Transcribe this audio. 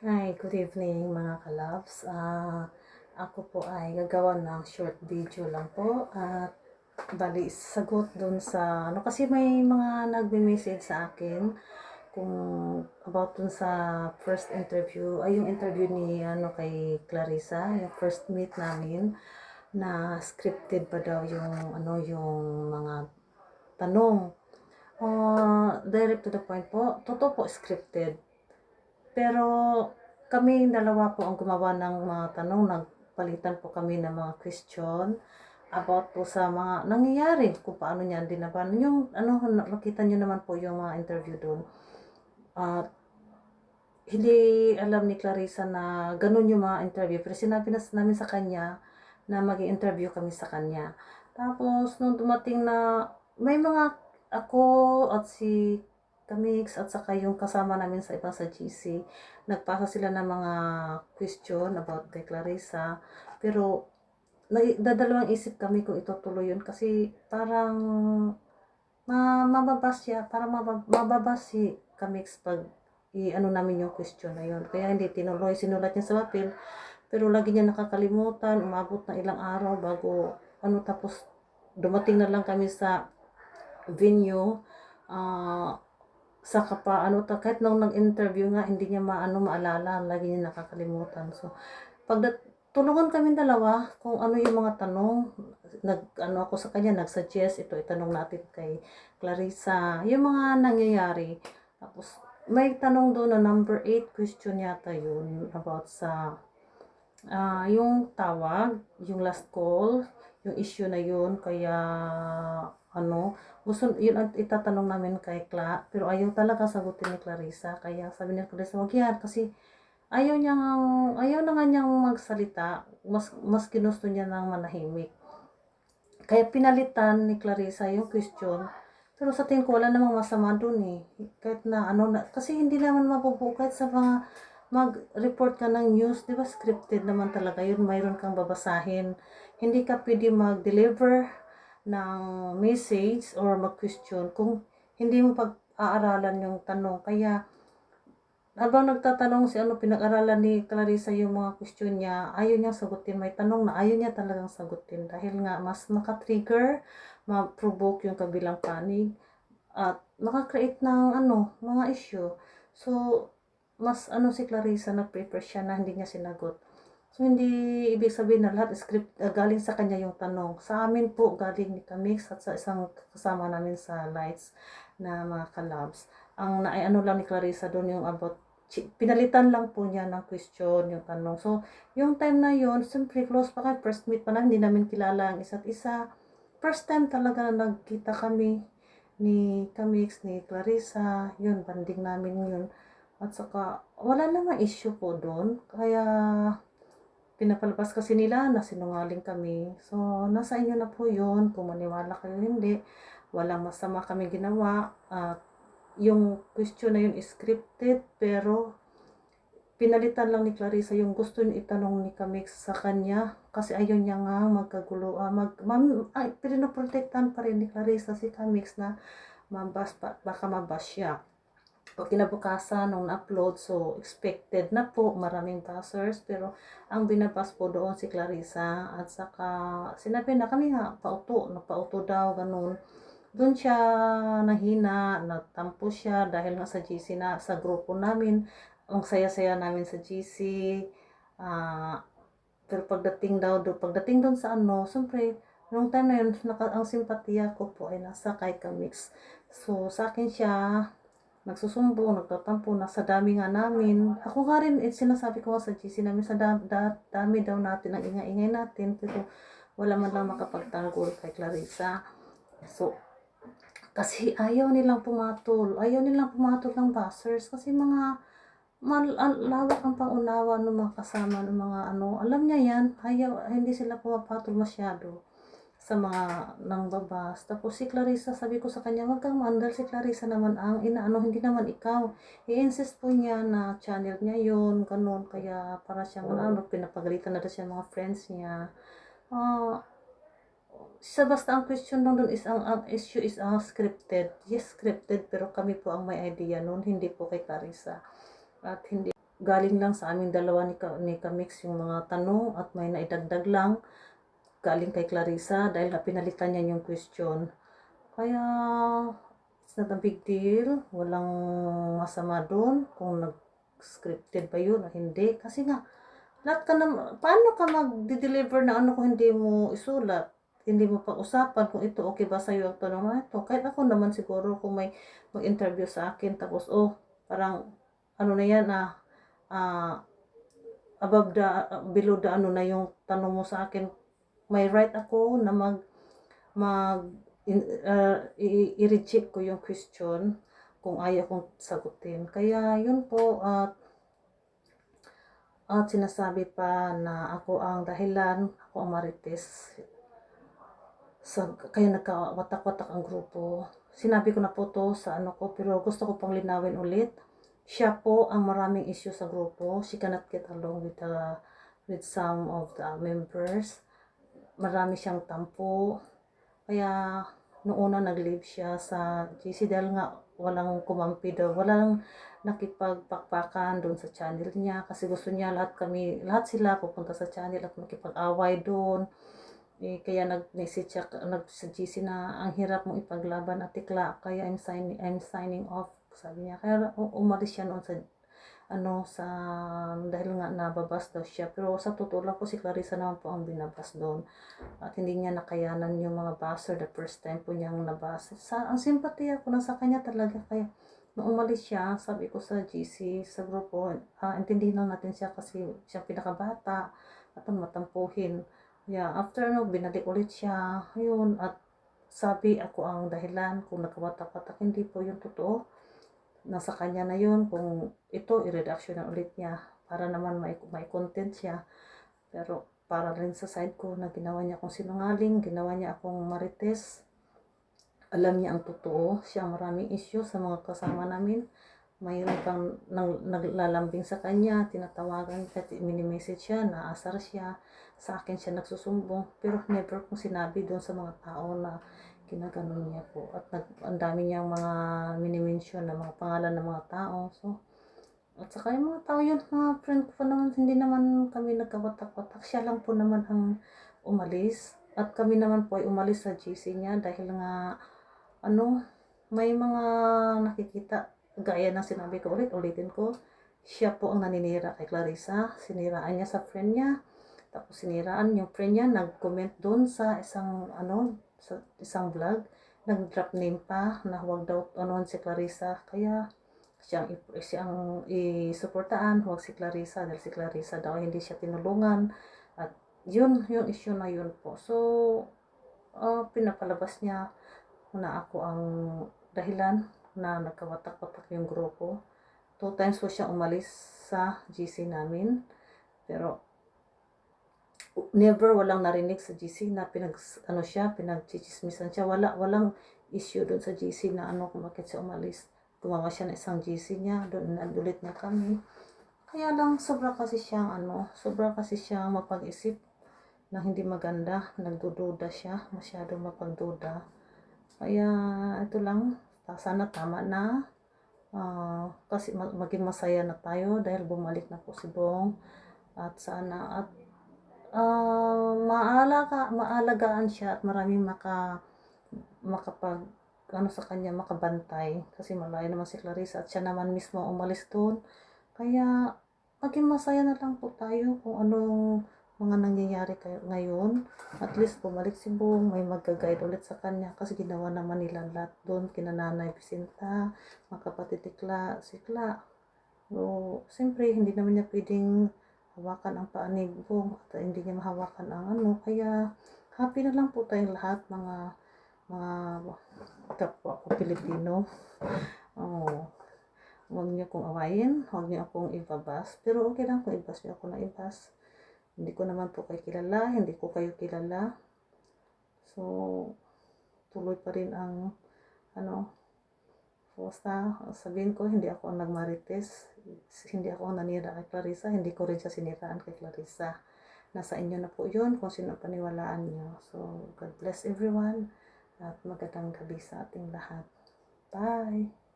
Hi, good evening mga kalabs. Ah, ako po ay gagawa ng short video lang po at bali sagot dun sa ano kasi may mga nagme-message sa akin kung about dun sa first interview. Ay yung interview ni ano kay Clarissa yung first meet namin na scripted pa daw yung ano yung mga tanong. Ah, direct to the point po totoo po scripted pero kami dalawa po ang gumawa ng mga tanong, nagpalitan po kami ng mga question about po sa mga nangyayari kung paano niya dinaban. Yung ano, nakita niyo naman po yung mga interview doon. At hindi alam ni Clarissa na ganun yung mga interview. Pero sinabi na namin sa kanya na mag interview kami sa kanya. Tapos, nung dumating na may mga ako at si Kamix at saka yung kasama namin sa ibang sa GC, nagpasa sila ng mga question about kay Clarissa. Pero, dadalawang isip kami kung itutuloy yun kasi parang ma mababas siya, parang mabab mababas si Kamix pag i-ano namin yung question na yun. Kaya hindi tinuloy, sinulat niya sa papel. Pero lagi niya nakakalimutan, umabot na ilang araw bago ano tapos dumating na lang kami sa venue. ah sa kapa ano ta kahit nung nag-interview nga hindi niya maano maalala lagi niya nakakalimutan. So pag tulungan kami dalawa kung ano yung mga tanong. Nag ano ako sa kanya nag-suggest ito itanong natin kay Clarissa yung mga nangyayari. Tapos may tanong doon na number 8 question yata yun about sa ah yung tawag yung last call yung issue na yun kaya ano gusto, yun ang itatanong namin kay Cla, pero ayaw talaga sagutin ni Clarissa. Kaya sabi ni Clarissa, wag yan, kasi ayaw niya ayaw na nga niyang magsalita. Mas, mas ginusto niya ng manahimik. Kaya pinalitan ni Clarissa yung question. Pero sa tingin ko, wala namang masama dun eh. Kahit na ano, na, kasi hindi naman mabubuo kahit sa mga mag-report ka ng news, di ba scripted naman talaga yun, mayroon kang babasahin. Hindi ka pwede mag-deliver ng message or mag-question kung hindi mo pag-aaralan yung tanong. Kaya, habang nagtatanong si ano, pinag-aralan ni Clarissa yung mga question niya, ayaw niya sagutin. May tanong na ayaw niya talagang sagutin dahil nga mas makatrigger, ma-provoke yung kabilang panig at makakreate ng ano, mga issue. So, mas ano si Clarissa, nag-prepare siya na hindi niya sinagot. So, hindi ibig sabihin na lahat script uh, galing sa kanya yung tanong. Sa amin po, galing ni Kamix at sa isang kasama namin sa lights na mga kalabs. Ang na ano lang ni Clarissa doon yung about pinalitan lang po niya ng question, yung tanong. So, yung time na yon siyempre close pa kami, first meet pa lang, hindi namin kilala ang isa't isa. First time talaga na nagkita kami ni Kamix, ni Clarissa, yun, banding namin yun. At saka, wala namang issue po doon. Kaya, pinapalabas kasi nila na sinungaling kami. So, nasa inyo na po yun. Kung maniwala kayo hindi, walang masama kami ginawa. At yung question na yun is scripted, pero pinalitan lang ni Clarissa yung gusto niya itanong ni Kamix sa kanya kasi ayaw niya nga magkagulo uh, mag mam, ay, pinoprotektan pa rin ni Clarissa si Kamix na mabas baka mabas siya o kinabukasan nung na-upload so expected na po maraming passers. Pero ang binabas po doon si Clarissa at saka sinabi na kami nga pauto napauto daw ganun. Doon siya nahina natampo siya dahil nga sa GC na sa grupo namin. Ang saya-saya namin sa GC uh, ah, pero pagdating daw do pagdating doon sa ano siyempre nung time na yun naka, ang simpatiya ko po ay nasa kay Kamix so sa akin siya nagsusumbong, nagtatampo, nasa dami nga namin. Ako nga rin, eh, sinasabi ko sa GC namin, sa da, da, dami daw natin, ang ingay-ingay natin, pero wala man lang makapagtanggol kay Clarissa. So, kasi ayaw nilang pumatol, ayaw nilang pumatol ng buzzers, kasi mga malawak ang pangunawa ng mga kasama ng mga ano, alam niya yan, ayaw, hindi sila pumapatol masyado sa mga nang babas. Tapos si Clarissa, sabi ko sa kanya, wag kang mandal. Si Clarissa naman ang inaano, hindi naman ikaw. I-insist po niya na channel niya yon ganun. Kaya para siyang, oh. ano, pinapagalitan na siya mga friends niya. Uh, sa basta ang question lang is ang, ang issue is ang uh, scripted. Yes, scripted, pero kami po ang may idea noon, hindi po kay Clarissa. At hindi galing lang sa aming dalawa ni, ni Kamix yung mga tanong at may naidagdag lang galing kay Clarissa dahil na pinalitan niya yung question. Kaya, it's not a big deal. Walang masama doon kung nag-scripted ba yun o hindi. Kasi nga, lahat ka na, paano ka mag-deliver na ano kung hindi mo isulat? Hindi mo pag-usapan kung ito okay ba sa'yo ang tanong na ito. Kahit ako naman siguro kung may mag-interview sa akin tapos, oh, parang, ano na yan, ah, ah, above the, below the ano na yung tanong mo sa akin, may right ako na mag, mag, uh, i-reject ko yung question kung ayaw kong sagutin. Kaya yun po at at sinasabi pa na ako ang dahilan, ako ang marites. So, kaya nagkawatak-watak ang grupo. Sinabi ko na po to sa ano ko, pero gusto ko pang linawin ulit. Siya po ang maraming issue sa grupo. She cannot get along with the, with some of the members. Marami siyang tampo. Kaya, noong una nag-leave siya sa GC dahil nga walang kumampi daw, walang nakipagpakpakan doon sa channel niya kasi gusto niya lahat kami, lahat sila pupunta sa channel at makipag-away doon. Eh, kaya nag-message siya, nag GC na ang hirap mong ipaglaban at tikla, kaya I'm signing, I'm signing off, sabi niya. Kaya umalis siya noon sa ano sa dahil nga nababas daw siya. Pero sa totoo lang po si Clarissa naman po ang binabas doon. At hindi niya nakayanan yung mga baser. The first time po niyang nabasa sa ang simpatiya ko na sa kanya talaga. Kaya nung umalis siya sabi ko sa GC sa grupo ah, intindihin lang natin siya kasi siya pinakabata at matampuhin. Yeah after no binalik ulit siya yun. At sabi ako ang dahilan kung nakawatak-watak hindi po yung totoo nasa kanya na yun kung ito i-reduction na ulit niya para naman may, may content siya. Pero para rin sa side ko na ginawa niya akong sinungaling ginawa niya akong marites. Alam niya ang totoo siya maraming issue sa mga kasama namin. Mayroon pang nang, naglalambing sa kanya tinatawagan kahit mini-message siya naasar siya. Sa akin siya nagsusumbong pero never kong sinabi doon sa mga tao na ginaganon niya po. At nag, ang dami niyang mga mini-mention na mga pangalan ng mga tao. So, at saka yung mga tao yun, mga friend ko pa naman, hindi naman kami nagkawatak-watak. Siya lang po naman ang umalis. At kami naman po ay umalis sa GC niya dahil nga, ano, may mga nakikita, gaya ng sinabi ko ulit, ulitin ko, siya po ang naninira kay Clarissa. Siniraan niya sa friend niya. Tapos siniraan yung friend niya, nag-comment doon sa isang, ano, sa isang vlog, nag-drop name pa na huwag daw ano si Clarissa. Kaya siyang, siyang i-suportaan, huwag si Clarissa dahil si Clarissa daw hindi siya tinulungan. At yun, yung issue na yun po. So, ah, pinapalabas niya na ako ang dahilan na nagkawatak-watak yung grupo. Two times po siya umalis sa GC namin. Pero never walang narinig sa GC na pinag ano siya, pinagchichismisan siya. Wala walang issue doon sa GC na ano kung bakit siya umalis. Gumawa siya ng isang GC niya, doon nadulit niya kami. Kaya lang sobra kasi siyang ano, sobra kasi siyang mapag-isip na hindi maganda, nagdududa siya, masyadong mapagduda. Kaya ito lang, sana tama na. Ah, kasi ma- maging masaya na tayo dahil bumalik na po si Bong. At sana at ah maalaga, maalagaan siya at maraming maka makapag ano sa kanya makabantay. Kasi malayo naman si Clarissa at siya naman mismo umalis doon. Kaya maging masaya na lang po tayo kung anong mga nangyayari kayo ngayon. At least bumalik si Bong may magga-guide ulit sa kanya kasi ginawa naman nila lahat doon. Kina Nanay Vicenta mga kapatid Kla, si Kla so siyempre hindi naman niya pwedeng hawakan ang paa ni Bong at hindi niya mahawakan ang ano. Kaya happy na lang po tayong lahat mga mga kapwa ko Pilipino. Oh, huwag niyo kong awayin, huwag niyo akong ibabas. Pero okay lang kung ibas niyo ako na ibas. Hindi ko naman po kayo kilala, hindi ko kayo kilala. So, tuloy pa rin ang ano, Basta sabihin ko, hindi ako nagmarites. Hindi ako nanira kay Clarissa. Hindi ko rin siya siniraan kay Clarissa. Nasa inyo na po yun kung sino paniwalaan nyo. So, God bless everyone. At magandang gabi sa ating lahat. Bye!